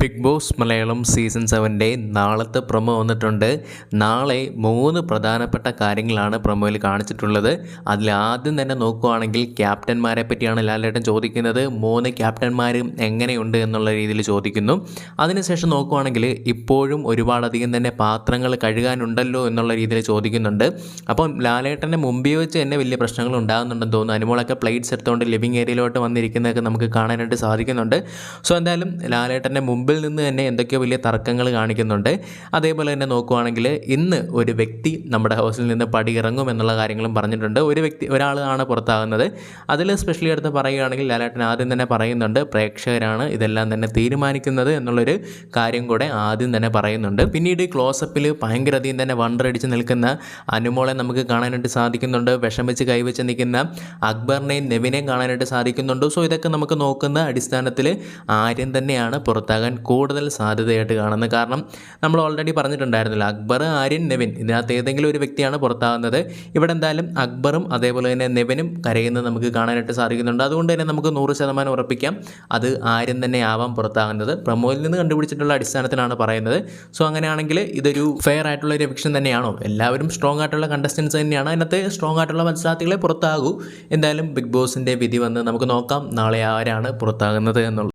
Big Boss Malayalam season സെവന്റെ നാളത്തെ promo വന്നിട്ടുണ്ട്. നാളെ മൂന്ന് പ്രധാനപ്പെട്ട കാര്യങ്ങളാണ് പ്രൊമോയിൽ കാണിച്ചിട്ടുള്ളത്. അതിൽ ആദ്യം തന്നെ നോക്കുകയാണെങ്കിൽ ക്യാപ്റ്റന്മാരെ പറ്റിയാണ് ലാലേട്ടൻ ചോദിക്കുന്നത്. മൂന്ന് ക്യാപ്റ്റന്മാരും എങ്ങനെയുണ്ട് എന്നുള്ള രീതിയിൽ ചോദിക്കുന്നു. അതിനുശേഷം നോക്കുകയാണെങ്കിൽ ഇപ്പോഴും ഒരുപാടധികം തന്നെ പാത്രങ്ങൾ കഴുകാനുണ്ടല്ലോ എന്നുള്ള രീതിയിൽ ചോദിക്കുന്നുണ്ട്. അപ്പം ലാലേട്ടന്റെ മുമ്പേ വെച്ച് തന്നെ വലിയ പ്രശ്നങ്ങൾ ഉണ്ടാകുന്നുണ്ടെന്ന് തോന്നുന്നു. അനുമോളൊക്കെ പ്ലേറ്റ്സ് എടുത്തുകൊണ്ട് ലിവിങ് ഏരിയയിലോട്ട് വന്നിരിക്കുന്നതൊക്കെ നമുക്ക് കാണാനായിട്ട് സാധിക്കുന്നുണ്ട്. സോ എന്തായാലും ലാലേട്ടന്റെ മുമ്പിൽ നിന്ന് തന്നെ എന്തൊക്കെയോ വലിയ തർക്കങ്ങൾ കാണിക്കുന്നുണ്ട്. അതേപോലെ തന്നെ നോക്കുവാണെങ്കിൽ ഇന്ന് ഒരു വ്യക്തി നമ്മുടെ ഹൗസിൽ നിന്ന് പടി ഇറങ്ങും എന്നുള്ള കാര്യങ്ങളും പറഞ്ഞിട്ടുണ്ട്. ഒരു വ്യക്തി ഒരാളാണ് പുറത്താകുന്നത്. അതിൽ സ്പെഷ്യലി എടുത്ത് പറയുകയാണെങ്കിൽ ലാലേട്ടൻ ആദ്യം തന്നെ പറയുന്നുണ്ട് പ്രേക്ഷകരാണ് ഇതെല്ലാം തന്നെ തീരുമാനിക്കുന്നത് എന്നുള്ളൊരു കാര്യം കൂടെ ആദ്യം തന്നെ പറയുന്നുണ്ട്. പിന്നീട് ക്ലോസപ്പിൽ ഭയങ്കര അധികം തന്നെ വണ്ടറടിച്ച് നിൽക്കുന്ന അനുമോളെ നമുക്ക് കാണാനായിട്ട് സാധിക്കുന്നുണ്ട്. വിഷമിച്ച് കൈവച്ച് നിൽക്കുന്ന അക്ബറിനെയും നെവിനെയും കാണാനായിട്ട് സാധിക്കുന്നുണ്ട്. സോ ഇതൊക്കെ നമുക്ക് നോക്കുന്ന അടിസ്ഥാനത്തിൽ ആര്യൻ തന്നെയാണ് പുറത്താകാൻ കൂടുതൽ സാധ്യതയായിട്ട് കാണുന്നത്. കാരണം നമ്മൾ ഓൾറെഡി പറഞ്ഞിട്ടുണ്ടായിരുന്നില്ല അക്ബർ ആര്യൻ നെവിൻ. ഇതിനകത്ത് ഏതെങ്കിലും ഒരു വ്യക്തിയാണ് പുറത്താകുന്നത്. ഇവിടെ എന്തായാലും അക്ബറും അതേപോലെ തന്നെ നെവിനും കരയുന്നത് നമുക്ക് കാണാനായിട്ട് സാധിക്കുന്നുണ്ട്. അതുകൊണ്ട് തന്നെ നമുക്ക് നൂറ് ശതമാനം ഉറപ്പിക്കാം അത് ആര്യൻ തന്നെ ആവാം പുറത്താകുന്നത്. പ്രമോയിൽ നിന്ന് കണ്ടുപിടിച്ചിട്ടുള്ള അടിസ്ഥാനത്തിലാണ് പറയുന്നത്. സോ അങ്ങനെയാണെങ്കിൽ ഇതൊരു ഫെയർ ആയിട്ടുള്ള ഒരു എവിക്ഷൻ തന്നെയാണോ? എല്ലാവരും സ്ട്രോങ് ആയിട്ടുള്ള കണ്ടസ്റ്റൻസ് തന്നെയാണ്. അതിനകത്ത് സ്ട്രോങ് ആയിട്ടുള്ള മത്സരാർത്ഥികളെ പുറത്താകൂ. എന്തായാലും ബിഗ് ബോസിന്റെ വിധി വന്ന് നമുക്ക് നോക്കാം നാളെ ആരാണ് പുറത്താകുന്നത് എന്നുള്ളത്.